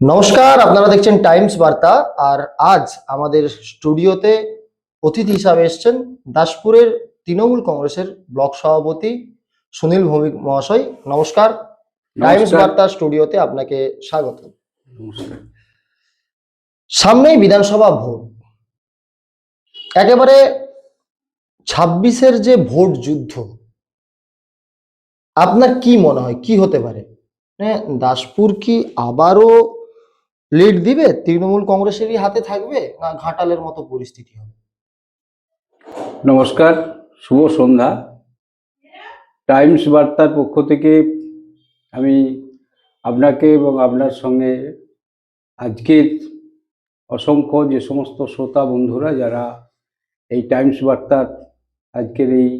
নমস্কার আপনারা দেখছেন টাইমস বার্তা আর আজ আমাদের স্টুডিওতে অতিথি হিসাবে এসছেন দাসপুরের তৃণমূল কংগ্রেসের ব্লক সভাপতি সুনীল ভৌমিক মহাশয়। নমস্কার টাইমস। বার্তা স্টুডিওতে আপনাকে স্বাগত। সামনেই বিধানসভা ভোট। একেবারে ছাব্বিশের যে ভোট যুদ্ধ আপনার কি মনে হয় কি হতে পারে? মানে দাসপুর কি আবারও লিড দিবে, তৃণমূল কংগ্রেসেরই হাতে থাকবে না ঘাটালের মতো পরিস্থিতি হবে? নমস্কার, শুভ সন্ধ্যা। টাইমস বার্তার পক্ষ থেকে আমি আপনাকে এবং আপনার সঙ্গে আজকের অসংখ্য যে সমস্ত শ্রোতা বন্ধুরা যারা এই টাইমস বার্তার আজকের এই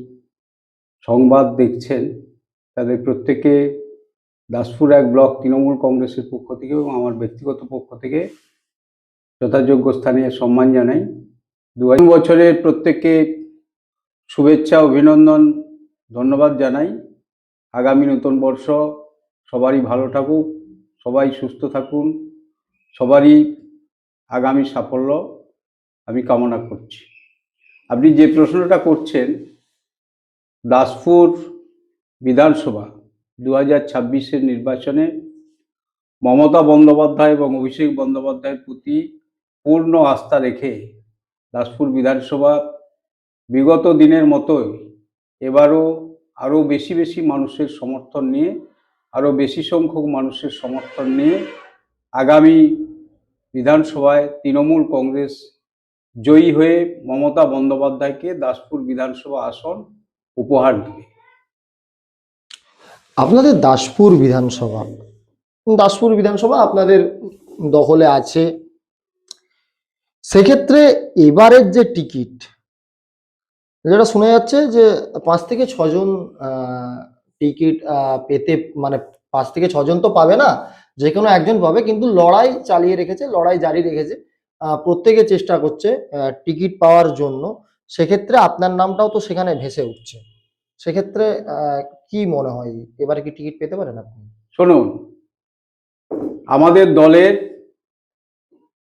সংবাদ দেখছেন, তাদের প্রত্যেকে দাসপুর এক ব্লক তৃণমূল কংগ্রেসের পক্ষ থেকে এবং আমার ব্যক্তিগত পক্ষ থেকে যথাযোগ্য স্থানে সম্মান জানাই। দু বছরের প্রত্যেককে শুভেচ্ছা, অভিনন্দন, ধন্যবাদ জানাই। আগামী নতুন বর্ষ সবারই ভালো থাকুক, সবাই সুস্থ থাকুন, সবারই আগামী সাফল্য আমি কামনা করছি। আপনি যে প্রশ্নটা করছেন, দাসপুর বিধানসভা দু হাজার ছাব্বিশের নির্বাচনে মমতা বন্দ্যোপাধ্যায় এবং অভিষেক বন্দ্যোপাধ্যায়ের প্রতি পূর্ণ আস্থা রেখে দাসপুর বিধানসভা বিগত দিনের মতোই এবারও আরও বেশি বেশি মানুষের সমর্থন নিয়ে, আরও বেশি সংখ্যক মানুষের সমর্থন নিয়ে আগামী বিধানসভায় তৃণমূল কংগ্রেস জয়ী হয়ে মমতা বন্দ্যোপাধ্যায়কে দাসপুর বিধানসভা আসন উপহার দেবে। আপনাদের দাসপুর বিধানসভা। দাসপুর বিধানসভা আপনাদের দখলে আছে। সেক্ষেত্রে এবারের যে টিকিট, যেটা শোনা যাচ্ছে যে পাঁচ থেকে ছজন টিকিট পেতে মানে পাঁচ থেকে ছজন তো পাবে না যে কোনো একজন পাবে, কিন্তু লড়াই চালিয়ে রেখেছে, লড়াই জারি রেখেছে প্রত্যেকে চেষ্টা করছে টিকিট পাওয়ার জন্য। সেক্ষেত্রে আপনার নামটাও তো সেখানে ভেসে উঠছে। সেক্ষেত্রে কি মনে হয়? এবারে কি টিকিট পেতে পারেন আপনি? শুনুন, আমাদের দলের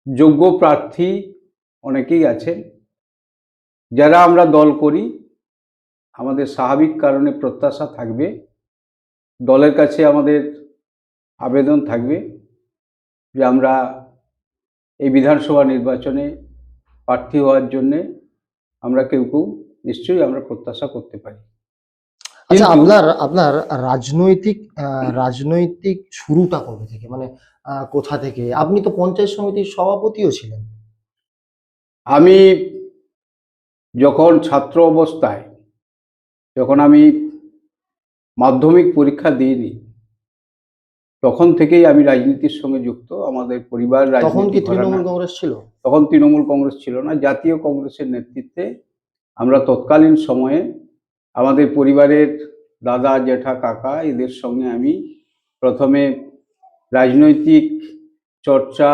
যোগ্য প্রার্থী অনেকেই আছেন। যারা আমরা দল করি, আমাদের স্বাভাবিক কারণে প্রত্যাশা থাকবে, দলের কাছে আমাদের আবেদন থাকবে যে আমরা এই বিধানসভা নির্বাচনে প্রার্থী হওয়ার জন্যে আমরা কেউ কেউ নিশ্চয়ই আমরা প্রত্যাশা করতে পারি। আচ্ছা আপনার আপনার রাজনৈতিক রাজনৈতিক শুরুটা কবে থেকে? মানে কোথা থেকে? আপনি তো পঞ্চায়েত সমিতির সভাপতিও ছিলেন। আমি যখন ছাত্র অবস্থায় যখন আমি মাধ্যমিক পরীক্ষা দিইনি তখন থেকেই আমি রাজনীতির সঙ্গে যুক্ত। আমাদের পরিবার তখন রাজনীতি কি তৃণমূল কংগ্রেস ছিল? তখন তৃণমূল কংগ্রেস ছিল না। জাতীয় কংগ্রেসের নেতৃত্বে আমরা তৎকালীন সময়ে আমাদের পরিবারের দাদা জেঠা কাকা এদের সঙ্গে আমি প্রথমে রাজনৈতিক চর্চা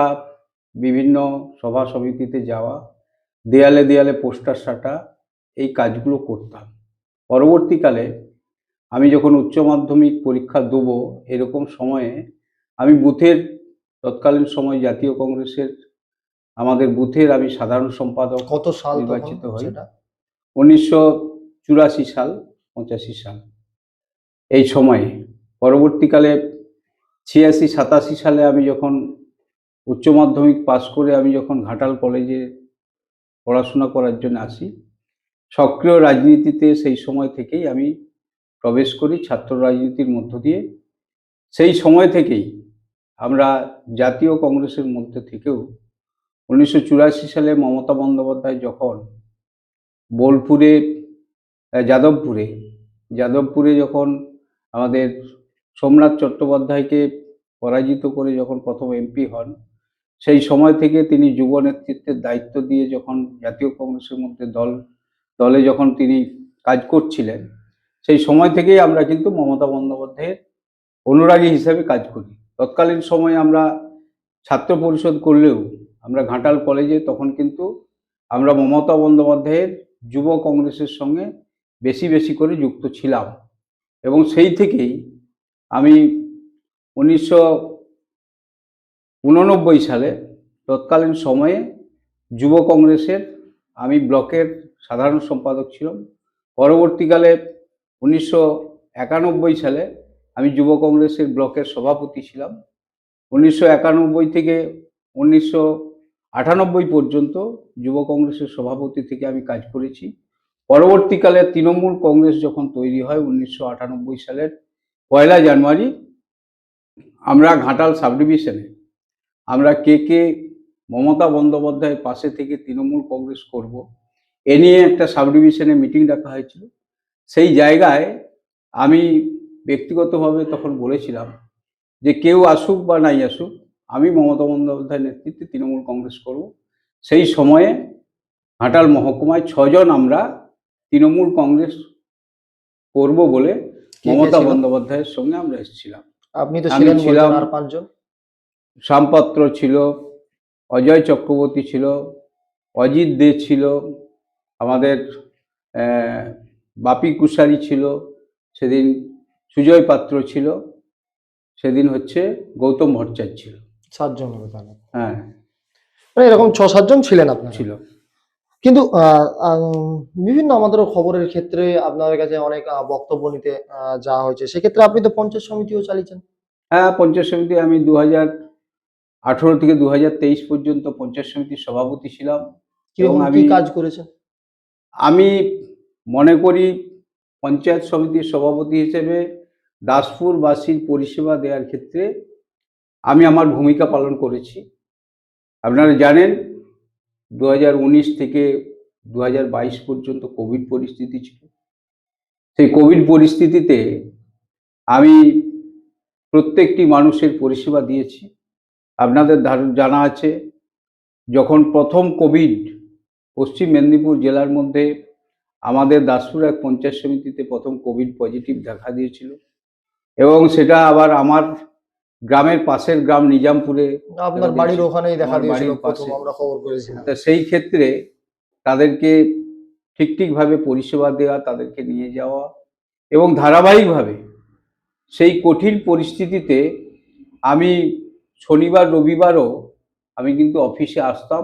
বিভিন্ন সভা সমিতিতে যাওয়া দেয়ালে দেয়ালে পোস্টার সাটা এই কাজগুলো করতাম পরবর্তীকালে আমি যখন উচ্চ মাধ্যমিক পরীক্ষা দেবো এরকম সময়ে আমি বুথের তৎকালীন সময় জাতীয় কংগ্রেসের আমাদের বুথের আমি সাধারণ সম্পাদক কত সাল নির্বাচিত হই। উনিশশো চুরাশি সাল, পঁচাশি সাল। এই সময়ে, পরবর্তীকালে ছিয়াশি, সাতাশি সালে আমি যখন উচ্চ মাধ্যমিক পাশ করে আমি যখন ঘাটাল কলেজে পড়াশোনা করার জন্য আসি, সক্রিয় রাজনীতিতে সেই সময় থেকেই আমি প্রবেশ করি ছাত্র রাজনীতির মধ্য দিয়ে। সেই সময় থেকেই আমরা জাতীয় কংগ্রেসের মধ্যে থেকেও উনিশশো চুরাশি সালে মমতা বন্দ্যোপাধ্যায় যখন বোলপুরে যাদবপুরে। যাদবপুরে যখন আমাদের সোমনাথ চট্টোপাধ্যায়কে পরাজিত করে যখন প্রথম এমপি হন, সেই সময় থেকে তিনি যুব নেতৃত্বের দায়িত্ব দিয়ে যখন জাতীয় কংগ্রেসের মধ্যে দল, দলে যখন তিনি কাজ করছিলেন, সেই সময় থেকেই আমরা কিন্তু মমতা বন্দ্যোপাধ্যায়ের অনুরাগী হিসেবে কাজ করি। তৎকালীন সময়ে আমরা ছাত্র পরিষদ করলেও আমরা ঘাটাল কলেজে তখন কিন্তু আমরা মমতা বন্দ্যোপাধ্যায়ের যুব কংগ্রেসের সঙ্গে বেশি বেশি করে যুক্ত ছিলাম। এবং সেই থেকেই আমি উনিশশো উননব্বই সালে তৎকালীন সময়ে যুব কংগ্রেসের আমি ব্লকের সাধারণ সম্পাদক ছিলাম। পরবর্তীকালে উনিশশো একানব্বই সালে আমি যুব কংগ্রেসের ব্লকের সভাপতি ছিলাম। উনিশশো একানব্বই থেকে উনিশশো আটানব্বই পর্যন্ত যুব কংগ্রেসের সভাপতি থেকে আমি কাজ করেছি। পরবর্তীকালে তৃণমূল কংগ্রেস যখন তৈরি হয় উনিশশো আটানব্বই সালের পয়লা জানুয়ারি, আমরা ঘাটাল সাব ডিভিশনে আমরা কে কে মমতা বন্দ্যোপাধ্যায়ের পাশে থেকে তৃণমূল কংগ্রেস করব, এ নিয়ে একটা সাব ডিভিশনে মিটিং ডাকা হয়েছিল। সেই জায়গায় আমি ব্যক্তিগতভাবে তখন বলেছিলাম যে কেউ আসুক বা নাই আসুক, আমি মমতা বন্দ্যোপাধ্যায়ের নেতৃত্বে তৃণমূল কংগ্রেস করব। সেই সময়ে ঘাটাল মহকুমায় ছজন আমরা তৃণমূল কংগ্রেস করব বলে মমতা বন্দ্যোপাধ্যায়ের সঙ্গে আমরা এসেছিলাম। আপনি তো ছিলেন ছিলাম। আর পাঁচজন। শ্যামপাত্র ছিল অজয় চক্রবর্তী ছিল অজিত দে ছিল আমাদের বাপি কুশারি ছিল সেদিন সুজয় পাত্র ছিল সেদিন হচ্ছে গৌতম ভট্টাচার্য ছিল। সাতজন হবে তাহলে। হ্যাঁ। মানে এরকম ছ সাতজন ছিলেন আপনার? ছিল। কিন্তু বিভিন্ন আমাদের খবরের ক্ষেত্রে আপনাদের কাছে অনেক বক্তব্য নিতে যাওয়া হয়েছে। সেক্ষেত্রে আপনি তো পঞ্চায়েত সমিতিও চালিয়েছেন। হ্যাঁ পঞ্চায়েত সমিতি আমি দু হাজার আঠেরো থেকে দু হাজার তেইশ পর্যন্ত পঞ্চায়েত সমিতির সভাপতি ছিলাম। এবং আমি- কাজ করেছেন? আমি মনে করি পঞ্চায়েত সমিতির সভাপতি হিসেবে দাসপুরবাসীর পরিষেবা দেওয়ার ক্ষেত্রে আমি আমার ভূমিকা পালন করেছি। আপনারা জানেন দু হাজার উনিশ থেকে দু হাজার বাইশ পর্যন্ত কোভিড পরিস্থিতি ছিল। সেই কোভিড পরিস্থিতিতে আমি প্রত্যেকটি মানুষের পরিষেবা দিয়েছি। আপনাদের জানা আছে, যখন প্রথম কোভিড পশ্চিম মেদিনীপুর জেলার মধ্যে আমাদের দাসপুর এক পঞ্চায়েত সমিতিতে প্রথম কোভিড পজিটিভ দেখা দিয়েছিল এবং সেটা আবার আমার গ্রামের পাশের গ্রাম নিজামপুরে আপনার বাড়ির। ওখানেই দেখা দিয়েছিল আমরা খবর করেছিলাম তা সেই ক্ষেত্রে তাদেরকে ঠিক ঠিকভাবে পরিষেবা দেওয়া তাদেরকে নিয়ে যাওয়া এবং ধারাবাহিকভাবে সেই কঠিন পরিস্থিতিতে আমি শনিবার রবিবারও আমি কিন্তু অফিসে আসতাম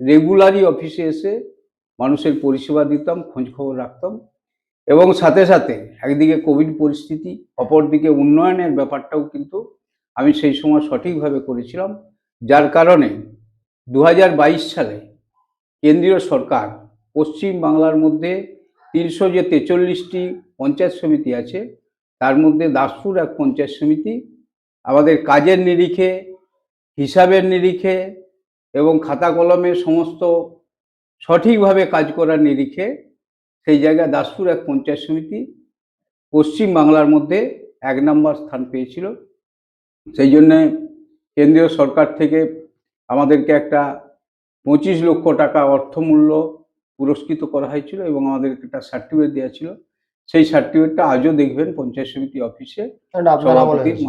রেগুলারই অফিসে এসে মানুষের পরিষেবা দিতাম খোঁজ খবর রাখতাম এবং সাথে সাথে একদিকে কোভিড পরিস্থিতি অপরদিকে উন্নয়নের ব্যাপারটাও কিন্তু আমি সেই সময় সঠিকভাবে করেছিলাম, যার কারণে দু হাজার বাইশ সালে কেন্দ্রীয় সরকার পশ্চিম বাংলার মধ্যে তিনশো যে তেচল্লিশটি পঞ্চায়েত সমিতি আছে, তার মধ্যে দাসপুর এক পঞ্চায়েত সমিতি, আমাদের কাজের নিরিখে, হিসাবের নিরিখে এবং খাতা কলমের সমস্ত সঠিকভাবে কাজ করার নিরিখে সেই জায়গায় দাসপুর এক পঞ্চায়েত সমিতি পশ্চিম বাংলার মধ্যে এক নম্বর স্থান পেয়েছিল। সেই জন্যে কেন্দ্রীয় সরকার থেকে আমাদেরকে একটা পঁচিশ লক্ষ টাকা অর্থমূল্য পুরস্কৃত করা হয়েছিল এবং আমাদেরকে একটা সার্টিফিকেট দেওয়া ছিল। সেই সার্টিফিকেটটা আজও দেখবেন পঞ্চায়েত সমিতি অফিসে।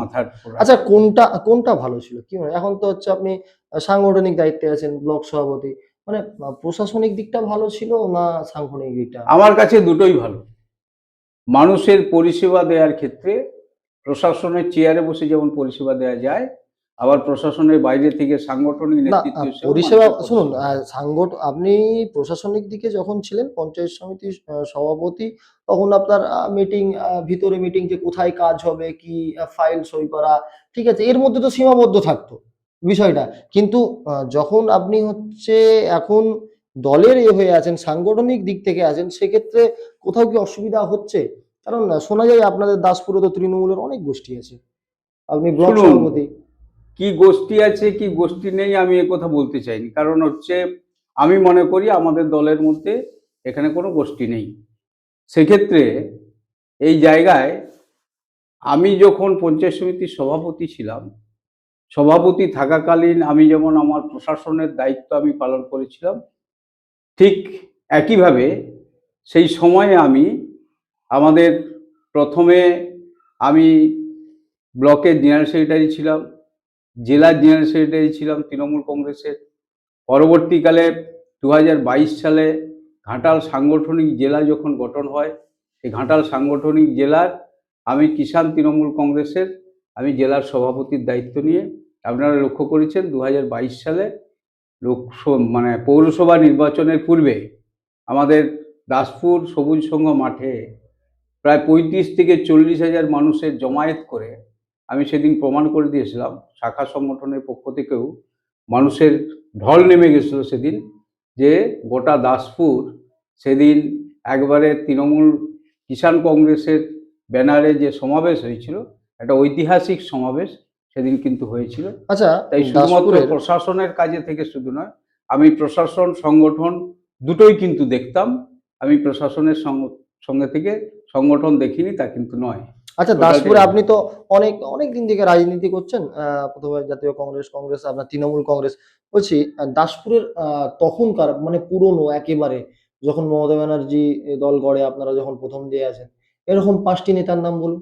মাথার আচ্ছা কোনটা কোনটা ভালো ছিল? কি মনে? এখন তো হচ্ছে আপনি সাংগঠনিক দায়িত্বে আছেন ব্লক সভাপতি। মানে প্রশাসনিক দিকটা ভালো ছিল না সাংগঠনিক দিকটা? আমার কাছে দুটোই ভালো। মানুষের পরিষেবা দেওয়ার ক্ষেত্রে প্রশাসনের চেয়ারে বসে যেমন পরিষেবা দেওয়া যায় আবার প্রশাসনের বাইরে থেকে সাংগঠনিক নেতৃত্ব পরিষেবা শুনুন পরিষেবা আহ, সাংগঠ আপনি প্রশাসনিক দিকে যখন ছিলেন পঞ্চায়েত সমিতির সভাপতি তখন আপনার মিটিং ভিতরে মিটিং যে কোথায় কাজ হবে কি ফাইল সই করা ঠিক আছে এর মধ্যে তো সীমাবদ্ধ থাকতো বিষয়টা। কিন্তু যখন আপনি হচ্ছে এখন দলের এ হয়ে আছেন সাংগঠনিক দিক থেকে আছেন সেক্ষেত্রে কোথাও কি অসুবিধা হচ্ছে? কারণ শোনা যায় আপনাদের দাসপুরে তো তৃণমূলের অনেক গোষ্ঠী আছে। আপনি ব্লক সভাপতি। কি গোষ্ঠী আছে কি গোষ্ঠী নেই আমি এ কথা বলতে চাইনি। কারণ হচ্ছে আমি মনে করি আমাদের দলের মধ্যে এখানে কোনো গোষ্ঠী নেই। সেক্ষেত্রে এই জায়গায় আমি যখন পঞ্চায়েত সমিতির সভাপতি ছিলাম সভাপতি থাকাকালীন আমি যেমন আমার প্রশাসনের দায়িত্ব আমি পালন করেছিলাম ঠিক একইভাবে সেই সময়ে আমি আমাদের প্রথমে আমি ব্লকের জেনারেল সেক্রেটারি ছিলাম, জেলার জেনারেল সেক্রেটারি ছিলাম তৃণমূল কংগ্রেসের। পরবর্তীকালে দু হাজার বাইশ সালে ঘাটাল সাংগঠনিক জেলা যখন গঠন হয় সেই ঘাটাল সাংগঠনিক জেলার আমি কিষাণ তৃণমূল কংগ্রেসের, আমি জেলার সভাপতির দায়িত্ব নিয়ে, আপনারা লক্ষ্য করেছেন দু হাজার বাইশ সালে লোকসভা মানে পৌরসভা নির্বাচনের পূর্বে আমাদের দাসপুর সবুজ সংঘ মাঠে প্রায় পঁয়ত্রিশ থেকে চল্লিশ হাজার মানুষের জমায়েত করে আমি সেদিন প্রমাণ করে দিয়েছিলাম শাখা সংগঠনের পক্ষ থেকেও মানুষের ঢল নেমে গেছিল সেদিন যে গোটা দাসপুর সেদিন একবারে তৃণমূল কিষাণ কংগ্রেসের ব্যানারে যে সমাবেশ হয়েছিল একটা ঐতিহাসিক সমাবেশ সেদিন কিন্তু হয়েছিল। আচ্ছা তাই শুধুমাত্র প্রশাসনের কাজে থেকে শুধু নয় আমি প্রশাসন সংগঠন দুটোই কিন্তু দেখতাম। আমি প্রশাসনের সঙ্গ- থেকে সংগঠন দেখিনি তা কিন্তু নয়। আচ্ছা দাসপুরে আপনি তো অনেক অনেক দিন থেকে রাজনীতি করছেন প্রথমে জাতীয় কংগ্রেস কংগ্রেস আপনার তৃণমূল কংগ্রেস। বলছি দাসপুরের তখনকার মানে পুরনো একেবারে যখন মমতা ব্যানার্জি দল গড়ে আপনারা যখন প্রথম দিয়ে আছেন এরকম পাঁচটি নেতার নাম বলুন।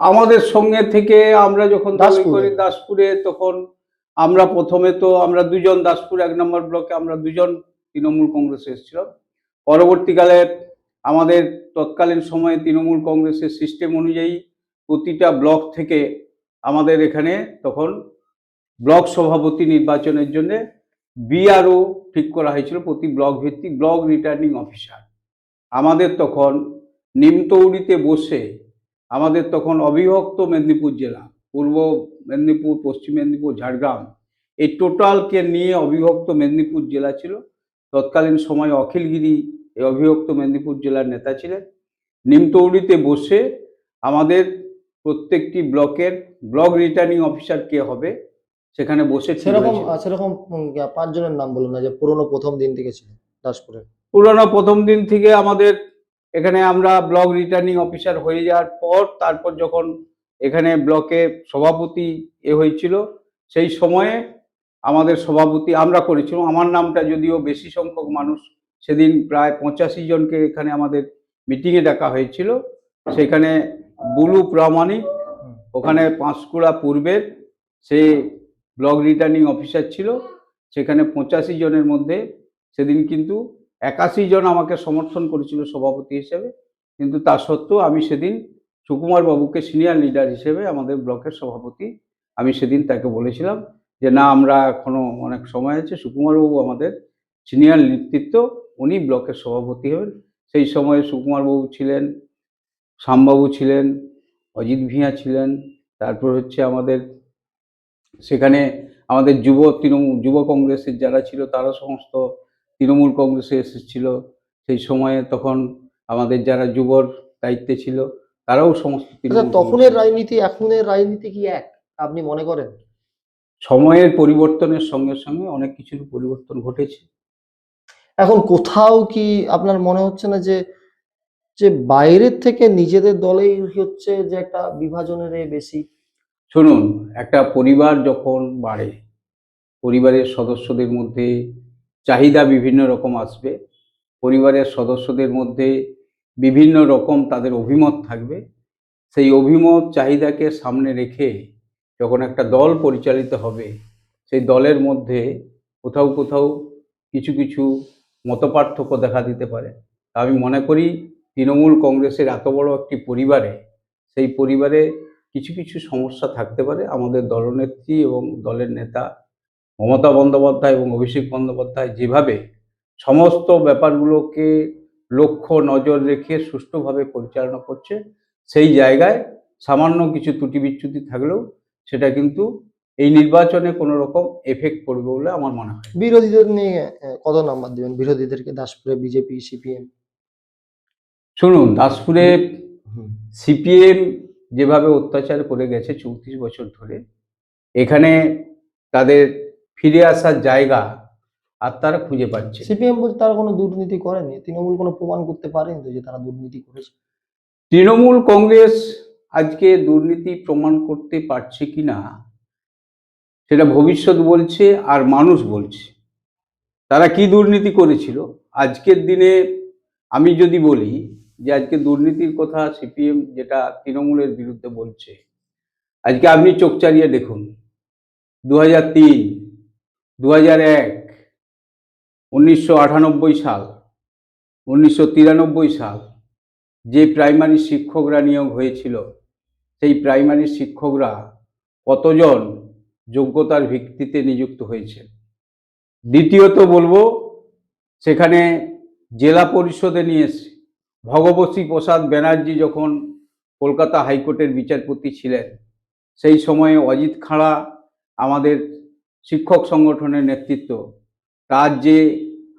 আমাদের সঙ্গে থেকে আমরা যখন। করি দাসপুরে তখন আমরা প্রথমে তো আমরা দুজন দাসপুর এক নম্বর ব্লকে আমরা দুজন তৃণমূল কংগ্রেসে এসেছিলাম। পরবর্তীকালে আমাদের তৎকালীন সময়ে তৃণমূল কংগ্রেসের সিস্টেম অনুযায়ী প্রতিটা ব্লক থেকে আমাদের এখানে তখন ব্লক সভাপতি নির্বাচনের জন্য বিআরও ঠিক করা হয়েছিল প্রতি ব্লক ভিত্তিক ব্লক রিটার্নিং অফিসার আমাদের তখন নিমতৌড়িতে বসে আমাদের তখন অবিভক্ত মেদিনীপুর জেলা, পূর্ব মেদিনীপুর, পশ্চিম মেদিনীপুর, ঝাড়গ্রাম, এই টোটালকে নিয়ে অবিভক্ত মেদিনীপুর জেলা ছিল। তৎকালীন সময়ে অখিলগিরি এই অবিভক্ত মেদিনীপুর জেলার নেতা ছিলেন। নিমতৌড়িতে বসে আমাদের প্রত্যেকটি ব্লকের ব্লক রিটার্নিং অফিসার কে হবে সেখানে বসে সেরকম। সেরকম পাঁচজনের নাম বলুন না যে পুরনো প্রথম দিন থেকে ছিল দাসপুরের। পুরনো প্রথম দিন থেকে আমাদের এখানে আমরা ব্লক রিটার্নিং অফিসার হয়ে যাওয়ার পর তারপর যখন এখানে ব্লকে সভাপতি এ হয়েছিল সেই সময়ে আমাদের সভাপতি আমরা করেছিলাম। আমার নামটা যদিও বেশি সংখ্যক মানুষ সেদিন প্রায় পঁচাশি জনকে এখানে আমাদের মিটিংয়ে ডাকা হয়েছিল। সেখানে বুলু প্রামাণিক, ওখানে পাঁশকুড়া পূর্বের, সে ব্লক রিটার্নিং অফিসার ছিল। সেখানে পঁচাশি জনের মধ্যে সেদিন কিন্তু একাশি জন আমাকে সমর্থন করেছিল সভাপতি হিসেবে। কিন্তু তা সত্ত্বেও আমি সেদিন সুকুমার বাবুকে সিনিয়র লিডার হিসেবে আমাদের ব্লকের সভাপতি, আমি সেদিন তাকে বলেছিলাম যে, না, আমরা এখনও অনেক সময় আছে। সুকুমার বাবু আমাদের সিনিয়র নেতৃত্ব। উনি ব্লকের সভাপতি হবেন। সেই সময়ে সুকুমার বাবু ছিলেন শ্যামবাবু ছিলেন অজিত ভিয়া ছিলেন। তারপর হচ্ছে আমাদের সেখানে আমাদের যুব তৃণমূল যুব কংগ্রেসের যারা ছিল তারা সমস্ত তৃণমূল কংগ্রেসে এসেছিল। সেই সময়ে তখন আমাদের যারা যুবর দায়িত্বে ছিল তারাও সমস্ত আচ্ছা তখনের রাজনীতি এখনের রাজনীতি কি এক? আপনি মনে করেন? সময়ের পরিবর্তনের সঙ্গে সঙ্গে অনেক কিছুর পরিবর্তন ঘটেছে। এখন কোথাও কি আপনার মনে হচ্ছে না যে যে বাইরের থেকে নিজেদের দলেই হচ্ছে যে একটা বিভাজনের বেশি? শুনুন, একটা পরিবার যখন বাড়ে, পরিবারের সদস্যদের মধ্যে চাহিদা বিভিন্ন রকম আসবে, পরিবারের সদস্যদের মধ্যে বিভিন্ন রকম তাদের অভিমত থাকবে, সেই অভিমত, চাহিদাকে সামনে রেখে যখন একটা দল পরিচালিত হবে, সেই দলের মধ্যে কোথাও কোথাও কিছু কিছু মতপার্থক্য দেখা দিতে পারে। আমি মনে করি তৃণমূল কংগ্রেসের এত বড় একটি পরিবারে, সেই পরিবারে কিছু কিছু সমস্যা থাকতে পারে। আমাদের দলনেত্রী এবং দলের নেতা মমতা বন্দ্যোপাধ্যায় এবং অভিষেক বন্দ্যোপাধ্যায় যেভাবে সমস্ত ব্যাপারগুলোকে লক্ষ্য, নজর রেখে সুষ্ঠুভাবে পরিচালনা করছে, সেই জায়গায় সামান্য কিছু ত্রুটি বিচ্যুতি থাকলেও সেটা কিন্তু এই নির্বাচনে কোনো রকম এফেক্ট পড়বে বলে আমার মনে হয় বিরোধীদের নিয়ে কত নাম্বার দিবেন? বিরোধীদেরকে দাসপুরে বিজেপি সিপিএম? শুনুন দাসপুরে সিপিএম যেভাবে অত্যাচার করে গেছে চৌত্রিশ বছর ধরে এখানে তাদের ফিরে আসার জায়গা আর তারা খুঁজে পাচ্ছে সিপিএম বলছে তারা কোনো দুর্নীতি করেনি? তৃণমূল কোনো প্রমাণ করতে পারেনি যে তারা দুর্নীতি করেছে? তৃণমূল কংগ্রেস আজকে দুর্নীতি প্রমাণ করতে পারছে কিনা সেটা ভবিষ্যৎ বলছে আর মানুষ বলছে। তারা কি দুর্নীতি করেছিল? আজকের দিনে আমি যদি বলি যে আজকে দুর্নীতির কথা সিপিএম যেটা তৃণমূলের বিরুদ্ধে বলছে, আজকে আপনি চোখ চালিয়ে দেখুন দু হাজার তিন দু হাজার এক, উনিশশো আটানব্বই সাল, উনিশশো তিরানব্বই সাল যে প্রাইমারি শিক্ষকরা নিয়োগ হয়েছিল, সেই প্রাইমারি শিক্ষকরা কতজন যোগ্যতার ভিত্তিতে নিযুক্ত হয়েছে। দ্বিতীয়ত বলব, সেখানে জেলা পরিষদে নিয়ে এসে ভগবতী প্রসাদ ব্যানার্জি যখন কলকাতা হাইকোর্টের বিচারপতি ছিলেন, সেই সময়ে অজিত খাঁড়া আমাদের শিক্ষক সংগঠনের নেতৃত্ব, তার যে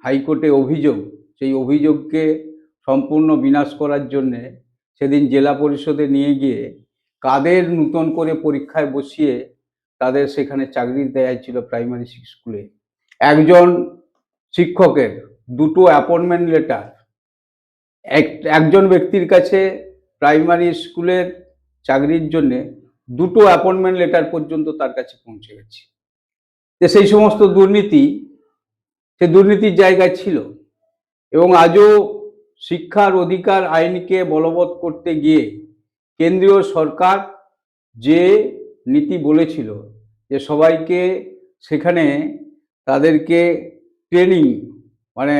হাইকোর্টে অভিযোগ, সেই অভিযোগকে সম্পূর্ণ বিনাশ করার জন্যে সেদিন জেলা পরিষদে নিয়ে গিয়ে কাদের নূতন করে পরীক্ষায় বসিয়ে তাদের সেখানে চাকরি দেওয়া ছিল প্রাইমারি স্কুলে একজন শিক্ষকের দুটো অ্যাপয়েন্টমেন্ট লেটার এক, একজন ব্যক্তির কাছে প্রাইমারি স্কুলের চাকরির জন্য দুটো অ্যাপয়েন্টমেন্ট লেটার পর্যন্ত তার কাছে পৌঁছে গেছে। যে সেই সমস্ত দুর্নীতি, সে দুর্নীতির জায়গায় ছিল এবং আজও শিক্ষার অধিকার আইনকে বলবৎ করতে গিয়ে কেন্দ্রীয় সরকার যে নীতি বলেছিল যে সবাইকে সেখানে তাদেরকে ট্রেনিং মানে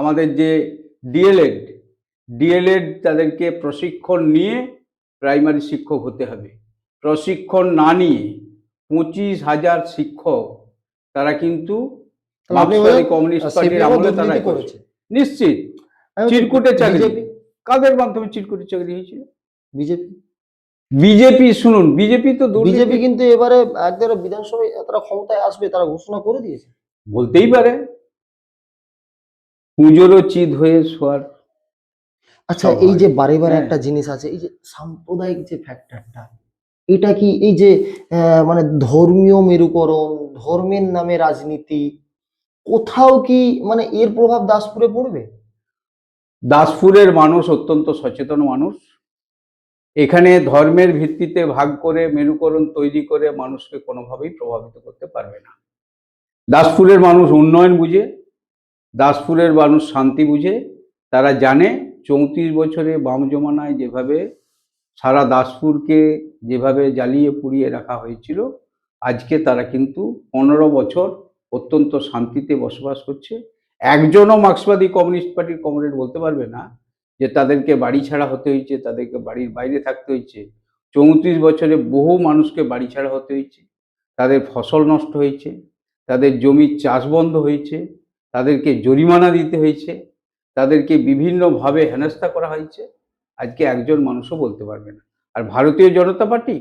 আমাদের যে ডিএলএড ডিএলএড তাদেরকে প্রশিক্ষণ নিয়ে প্রাইমারি শিক্ষক হতে হবে। প্রশিক্ষণ না নিয়ে পঁচিশ হাজার শিক্ষক তারা কিন্তু তাহলে আপনি মার্কসবাদী বলেন, কমিউনিস্ট পার্টির আমলে তারা করেছে। নিশ্চিত। চিরকুটে চাকরি। কাদের মাধ্যমে চিরকুটে চাকরি হয়েছিল? বিজেপি। বিজেপি শুনুন বিজেপি তো বিজেপি কিন্তু এবারে একবারে বিধানসভায় তারা ক্ষমতায় আসবে তারা ঘোষণা করে দিয়েছে। বলতেই পারে। পুজোরও চিত হয়ে শোয়ার আচ্ছা এই যে বারে বারে হ্যাঁ। একটা জিনিস আছে এই যে সাম্প্রদায়িক যে ফ্যাক্টরটা এটা কি এই যে আহ, মানে ধর্মীয় মেরুকরণ ধর্মের নামে রাজনীতি কোথাও কি মানে এর প্রভাব দাসপুরে পড়বে? দাসপুরের মানুষ অত্যন্ত সচেতন মানুষ। এখানে ধর্মের ভিত্তিতে ভাগ করে মেরুকরণ তৈরি করে মানুষকে কোনোভাবেই প্রভাবিত করতে পারবে না। দাসপুরের মানুষ উন্নয়ন বুঝে, দাসপুরের মানুষ শান্তি বুঝে, তারা জানে চৌত্রিশ বছরে বাম জমানায় যেভাবে সারা দাসপুরকে যেভাবে জ্বালিয়ে পুড়িয়ে রাখা হয়েছিল, আজকে তারা কিন্তু পনেরো বছর অত্যন্ত শান্তিতে বসবাস করছে। একজনও মার্ক্সবাদী কমিউনিস্ট পার্টির কমরেড বলতে পারবে না যে তাদেরকে বাড়ি ছাড়া হতে হয়েছে, তাদেরকে বাড়ির বাইরে থাকতে হয়েছে। চৌত্রিশ বছরে বহু মানুষকে বাড়ি ছাড়া হতে হয়েছে। তাদের ফসল নষ্ট হয়েছে, তাদের জমির চাষ বন্ধ হয়েছে, তাদেরকে জরিমানা দিতে হয়েছে, তাদেরকে বিভিন্নভাবে হেনস্থা করা হয়েছে। আজকে একজন মানুষও বলতে পারবে না। আর ভারতীয় জনতা পার্টি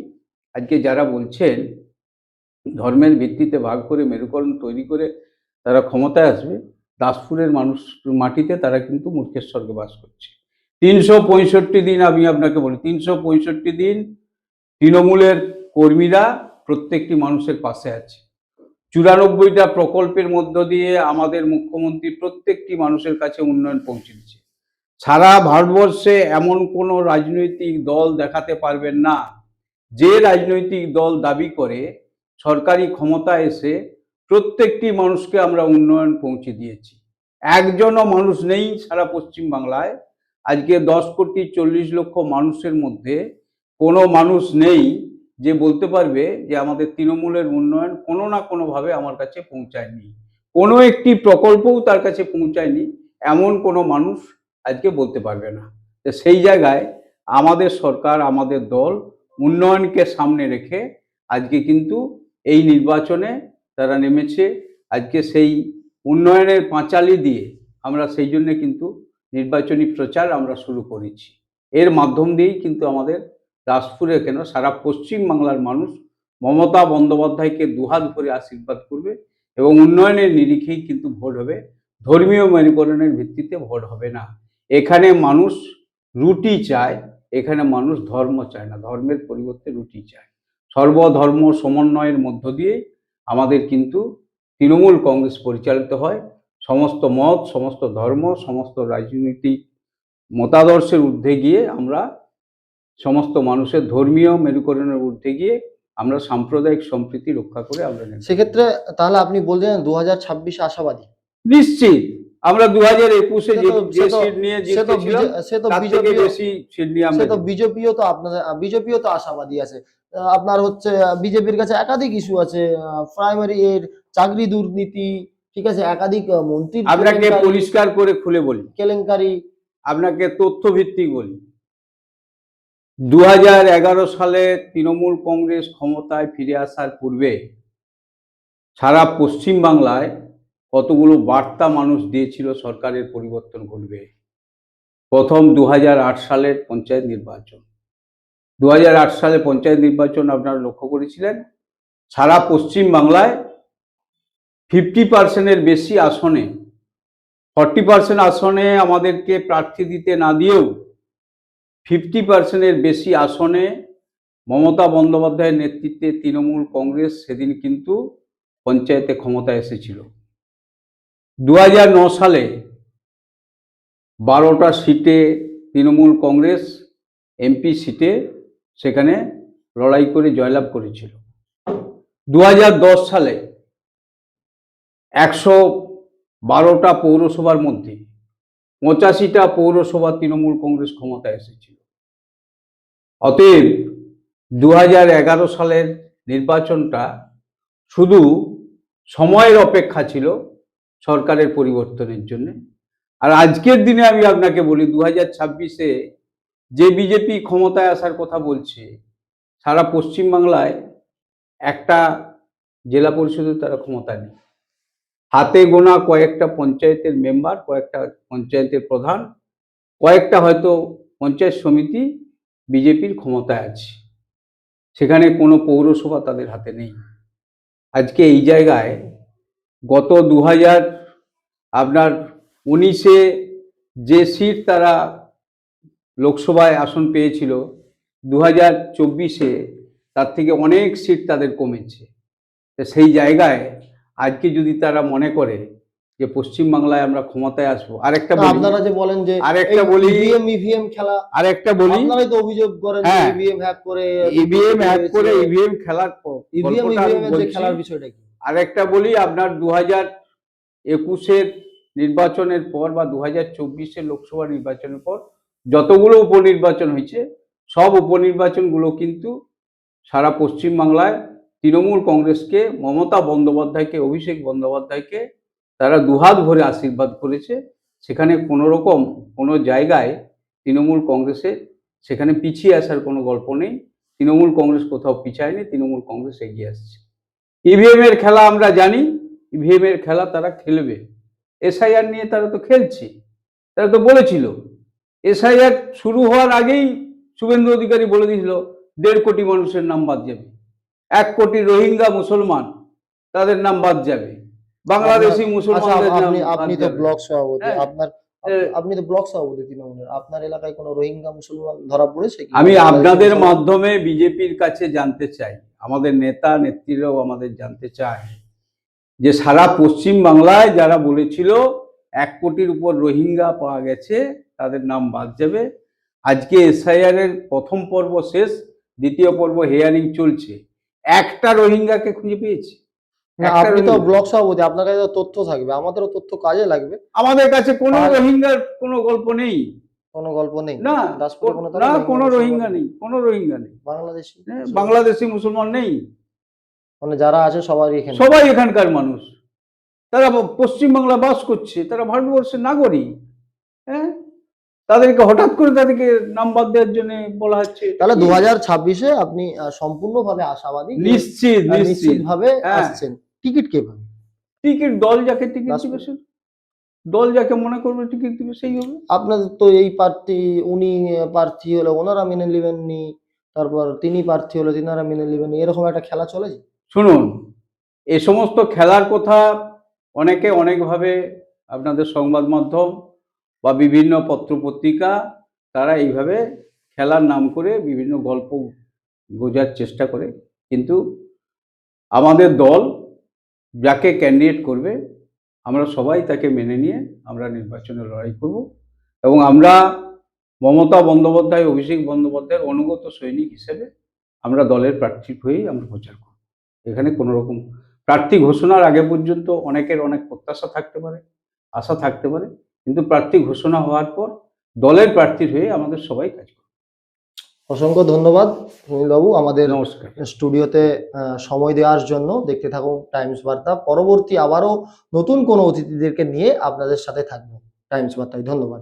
আজকে যারা বলছেন, ধর্মের ভিত্তিতে ভাগ করে মেরুকরণ তৈরি করে তারা ক্ষমতায় আসবে, দাসপুরের মানুষ মাটিতে তারা কিন্তু মূর্খের স্বর্গে বাস করছে। তিনশো পঁয়ষট্টি দিন আমি আপনাকে বলি, তিনশো পঁয়ষট্টি দিন তৃণমূলের কর্মীরা প্রত্যেকটি মানুষের পাশে আছে। চুরানব্বইটা প্রকল্পের মধ্য দিয়ে আমাদের মুখ্যমন্ত্রী প্রত্যেকটি মানুষের কাছে উন্নয়ন পৌঁছে দিচ্ছে। সারা ভারতবর্ষে এমন কোনো রাজনৈতিক দল দেখাতে পারবেন না, যে রাজনৈতিক দল দাবি করে সরকারি ক্ষমতা এসে প্রত্যেকটি মানুষকে আমরা উন্নয়ন পৌঁছে দিয়েছি। একজনও মানুষ নেই সারা পশ্চিম বাংলায় আজকে দশ কোটি চল্লিশ লক্ষ মানুষের মধ্যে কোনো মানুষ নেই যে বলতে পারবে যে আমাদের তৃণমূলের উন্নয়ন কোনো না কোনোভাবে আমার কাছে পৌঁছায়নি। কোনো একটি প্রকল্পও তার কাছে পৌঁছায়নি, এমন কোনো মানুষ আজকে বলতে পারবে না। তো সেই জায়গায় আমাদের সরকার, আমাদের দল উন্নয়নকে সামনে রেখে আজকে কিন্তু এই নির্বাচনে তারা নেমেছে। আজকে সেই উন্নয়নের পাঁচালি দিয়ে আমরা সেই জন্য কিন্তু নির্বাচনী প্রচার আমরা শুরু করেছি। এর মাধ্যম দিয়েই কিন্তু আমাদের দাসপুরে কেন সারা পশ্চিম বাংলার মানুষ মমতা বন্দ্যোপাধ্যায়কে দুহাত ভরে আশীর্বাদ করবে এবং উন্নয়নের নিরিখেই কিন্তু ভোট হবে। ধর্মীয় মেরুকরণের ভিত্তিতে ভোট হবে না। এখানে মানুষ রুটি চায়, এখানে মানুষ ধর্ম চায় না, ধর্মের পরিবর্তে রুটি চায়। সর্বধর্ম সমন্বয়ের মধ্য দিয়ে আমাদের কিন্তু তৃণমূল কংগ্রেস পরিচালিত হয়। সমস্ত মত সমস্ত ধর্ম সমস্ত রাজনৈতিক মতাদর্শের ঊর্ধ্বে গিয়ে আমরা সমস্ত মানুষের ধর্মীয় মেরুকরণের ঊর্ধ্বে গিয়ে আমরা সাম্প্রদায়িক সম্প্রীতি রক্ষা করে আমরা সেক্ষেত্রে তাহলে আপনি বলছেন দু হাজার ছাব্বিশে আশাবাদী। নিশ্চিত! আমরা দু হাজার একুশে। বিজেপিও তো আপনাদের বিজেপিও তো আশাবাদী আছে। আপনার হচ্ছে বিজেপির কাছে একাধিক ইস্যু আছে। প্রাইমারি এর চাকরি দুর্নীতি ঠিক আছে একাধিক আহ, মন্ত্রীর আপনাকে পরিষ্কার করে খুলে বলি। কেলেঙ্কারি। আপনাকে তথ্য ভিত্তিক বলি দু সালে তৃণমূল কংগ্রেস ক্ষমতায় ফিরে আসার পূর্বে সারা পশ্চিম বাংলায় কতগুলো বার্তা মানুষ দিয়েছিল সরকারের পরিবর্তন ঘটবে। প্রথম দু হাজার আট সালের পঞ্চায়েত নির্বাচন। দু হাজার আট সালে পঞ্চায়েত নির্বাচন আপনারা লক্ষ্য করেছিলেন? সারা পশ্চিম বাংলায় ফিফটি পার্সেন্টের বেশি আসনে, ফর্টি পার্সেন্ট আসনে আমাদেরকে প্রার্থী দিতে না দিয়েও ফিফটি পার্সেন্টের বেশি আসনে মমতা বন্দ্যোপাধ্যায়ের নেতৃত্বে তৃণমূল কংগ্রেস সেদিন কিন্তু পঞ্চায়েতে ক্ষমতা এসেছিল। দু সালে বারোটা সিটে তৃণমূল কংগ্রেস, এমপি সিটে সেখানে লড়াই করে জয়লাভ করেছিল। দু হাজার দশ সালে একশো বারোটা পৌরসভার মধ্যে পঁচাশিটা পৌরসভা তৃণমূল কংগ্রেস ক্ষমতায় এসেছিল। অতএব দু সালের নির্বাচনটা শুধু সময়ের অপেক্ষা ছিল সরকারের পরিবর্তনের জন্য। আর আজকের দিনে আমি আপনাকে বলি দু হাজার ছাব্বিশে যে বিজেপি ক্ষমতায় আসার কথা বলছে, সারা পশ্চিমবাংলায় একটা জেলা পরিষদে তারা ক্ষমতা নেই। হাতে গোনা কয়েকটা পঞ্চায়েতের মেম্বার, কয়েকটা পঞ্চায়েতের প্রধান, কয়েকটা হয়তো পঞ্চায়েত সমিতি বিজেপির ক্ষমতায় আছে। সেখানে কোনো পৌরসভা তাদের হাতে নেই। আজকে এই জায়গায় গত দু হাজার আপনার উনিশে যে সিট তারা লোকসভায় আসন পেয়েছিল দু হাজার চব্বিশে তার থেকে অনেক সিট তাদের কমেছে। সেই জায়গায় আজকে যদি তারা মনে করে যে পশ্চিমবাংলায় আমরা ক্ষমতায় আসব আরেকটা আপনারা যে বলেন যে আরেকটা বলি। ইভিএম ইভিএম খেলা আরেকটা বলি। আপনারাই তো অভিযোগ করেন। ইভিএম হ্যাক করে ইভিএম হ্যাক করে ইভিএম খেলার ইভিএম ইভিএম এর যে খেলার বিষয়টা কি? আরেকটা বলি আপনার দু হাজার একুশের নির্বাচনের পর বা দু হাজার চব্বিশের লোকসভা নির্বাচনের পর যতগুলো উপনির্বাচন হয়েছে সব উপনির্বাচনগুলো কিন্তু সারা পশ্চিমবাংলায় তৃণমূল কংগ্রেসকে, মমতা বন্দ্যোপাধ্যায়কে, অভিষেক বন্দ্যোপাধ্যায়কে তারা দুহাত ভরে আশীর্বাদ করেছে। সেখানে কোনো রকম কোনো জায়গায় তৃণমূল কংগ্রেসের সেখানে পিছিয়ে আসার কোনো গল্প নেই। তৃণমূল কংগ্রেস কোথাও পিছায়নি, তৃণমূল কংগ্রেস এগিয়ে আসছে। ইভিএম এর খেলা আমরা জানি ইভিএম এর খেলা তারা খেলবে। এসআইআর নিয়ে তারা তো খেলছে। তারা তো বলেছিল। এসআইআর শুরু হওয়ার আগেই শুভেন্দু অধিকারী বলে দিয়েছিল, দেড় কোটি মানুষের নাম বাদ যাবে। এক কোটি রোহিঙ্গা মুসলমান তাদের নাম বাদ যাবে। বাংলাদেশি আচ্ছা মুসলমানদের আপনি আপনি তো ব্লক সভাপতি হ্যাঁ। আপনার আপনি তো ব্লক সভাপতি তৃণমূলের। আপনার এলাকায় কোনো রোহিঙ্গা মুসলমান ধরা পড়েছে আমি আপনাদের? মাধ্যমে বিজেপির কাছে জানতে চাই। আমাদের নেতা নেত্রীরাও আমাদের জানতে চায় যে সারা পশ্চিম বাংলায় যারা বলেছিল এক কোটির উপর রোহিঙ্গা পাওয়া গেছে তাদের নাম বাদ যাবে। আজকে এসআইআর এর প্রথম পর্ব শেষ দ্বিতীয় পর্ব হেয়ারিং চলছে। একটা রোহিঙ্গাকে খুঁজে পেয়েছে। আপনি তো ব্লক সভাপতি আপনার কাছে তথ্য থাকবে আমাদেরও তথ্য কাজে লাগবে। আমাদের কাছে কোনো রোহিঙ্গার কোনো গল্প নেই। কোনো গল্প নেই? না না কোনো রোহিঙ্গা নেই? কোনো রোহিঙ্গা নেই। বাংলাদেশি হ্যাঁ, বাংলাদেশি মুসলমান নেই। মানে যারা আছে সবারই এখানে? সবাই এখানকার মানুষ। তারা পশ্চিমবাংলা বাস করছে তারা ভারতবর্ষের নাগরিক। হ্যাঁ? তাদেরকে হঠাৎ করে তাদেরকে নাম্বার দেওয়ার জন্য বলা হচ্ছে। তাহলে দু হাজার ছাব্বিশে আপনি সম্পূর্ণভাবে আশাবাদী নিশ্চিত নিশ্চিত। নিশ্চিতভাবে হ্যাঁ। আসছেন। টিকিট কে পাবে টিকিট দল যাকে টিকিট। দিবে সে। দল যাকে মনে করবে টিকিট দিবে সেই হবে। আপনাদের তো এই প্রার্থী উনি প্রার্থী হলে ওনারা মেনে নেবেননি তারপর তিনি প্রার্থী হলে তিনারা মেনে নেবেননি এরকম একটা খেলা চলেছে শুনুন এ সমস্ত খেলার কথা অনেকে অনেকভাবে আপনাদের সংবাদ মাধ্যম বা বিভিন্ন পত্রপত্রিকা তারা এইভাবে খেলার নাম করে বিভিন্ন গল্প গোজার চেষ্টা করে। কিন্তু আমাদের দল যাকে ক্যান্ডিডেট করবে, আমরা সবাই তাকে মেনে নিয়ে আমরা নির্বাচনে লড়াই করব এবং আমরা মমতা বন্দ্যোপাধ্যায়, অভিষেক বন্দ্যোপাধ্যায়ের অনুগত সৈনিক হিসেবে আমরা দলের প্রার্থী হয়েই আমরা প্রচার করব। এখানে কোনো রকম প্রার্থী ঘোষণার আগে পর্যন্ত অনেকের অনেক প্রত্যাশা থাকতে পারে, আশা থাকতে পারে। কিন্তু প্রার্থী ঘোষণা হওয়ার পর দলের প্রার্থীর হয়ে আমাদের সবাই কাজ করবে। অসংখ্য ধন্যবাদ সুনীল বাবু আমাদের নমস্কার। স্টুডিওতে সময় দেওয়ার জন্য। দেখতে থাকুন টাইমস বার্তা। পরবর্তী আবারও নতুন কোনো অতিথিদেরকে নিয়ে আপনাদের সাথে থাকব টাইমস বার্তায়। ধন্যবাদ।